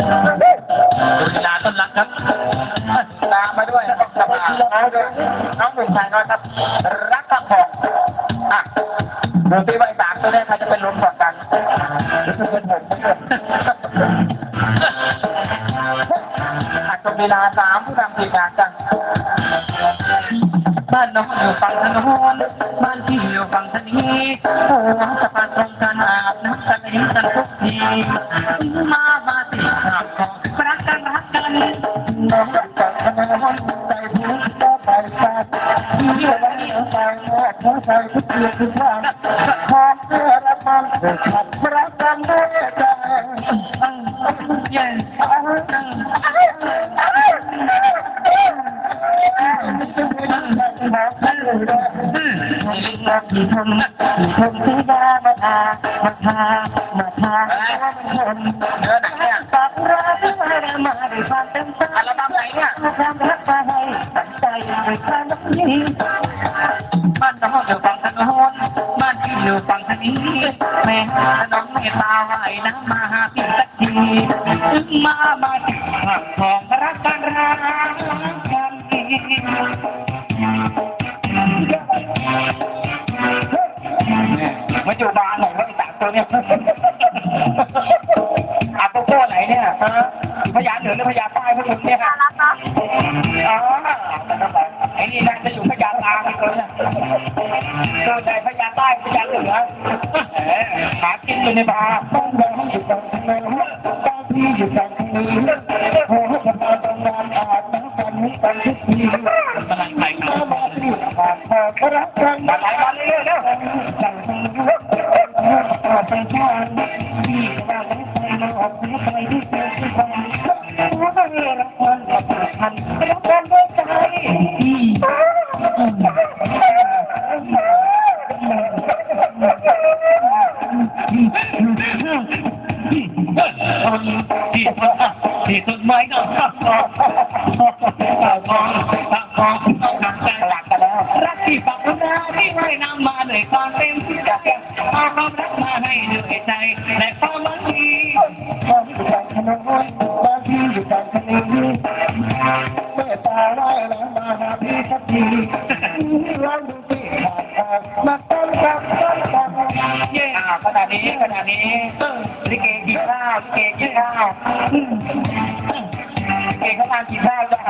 ดูลีลาต้นรักครับตามาด้วยสบายด้วยน้องหนุ่มชายน้อยครับ รักกับของอะดูที่ใบสามตัวแรกใครจะเป็นลมก่อนกันรู้สึกเป็นผมอัดจบเวลาสามผู้นำทีมงานกันบ้านน้องอยู่ฝั่งถนนบ้านพี่อยู่ฝั่งทะนีโอ้สะพานตรงกันอาบน้ำกันยิ้มกันทุกทีมามา نڪڙي پنهنجي มาทุกเรื่องทุกอย่างขอเพื่อรับมันขับรักกันด้วยใจเย็นกี่คนกี่คนที่ด้มาทามาทามาทาคนเนื้อหนังเนี่ยฝากรักมาได้มาด้วยความเต็มใจอัลบั้มไหนเนี่ยความรักมาให้ตั้งใจด้วยความรักนี้บ้านน้องอยู่ฝั่งถนนบ้านพี่อยู่ฝั่งทะนีแม่น้องเมตตาไหวน้ำมาหาพี่สักทีถึงมามาสิหักของรักกันรักกัน มาอยู่บ้านไหนวะไอ้สามตัวเนี่ยอาโปโก้ไหนเนี่ยฮะพญาเหนือหรือพญาใต้พวกมึงเนี่ยฮะอ๋อไอ้นี่น่าจะอยู่พญาตางอีกคนเนี่ยตัวไหนพญาใต้พญาเหนือเออหากินอยู่ในบาร์ต้องแดงอยู่ตรงนี้ตางที่อยู่ตรงนี้โอ้โหจะมาตรงงานอาบน้ำกันนี้กันทุกทีกำลังไปครัมาบมาที่อาบน้ำรักกันมาไหลมาเรื่อยๆเด้อจังอาไป ทางที่บ้านไหนไปมาออกไปที่เจอที่บ้านรู้ว่าเรื่องละครกับพันรักกันด้วยใจที่ที่ต้นไม้ก็ มาด้วยความเต็มที่จะเอาความรักมาให้ด้วยใจและความหวังดีบ้านอยู่กลางถนนบ้านที่อยู่กลางทะเลเมื่อตาไล่แล้วมาหาพี่สักทีลองดูสิขาดทางมาต้นกับต้นกับเย่ขนาดนี้ขนาดนี้ลิเกกินข้าวลิเกกินข้าวลิเกเขาทานกินข้าวจ้ะ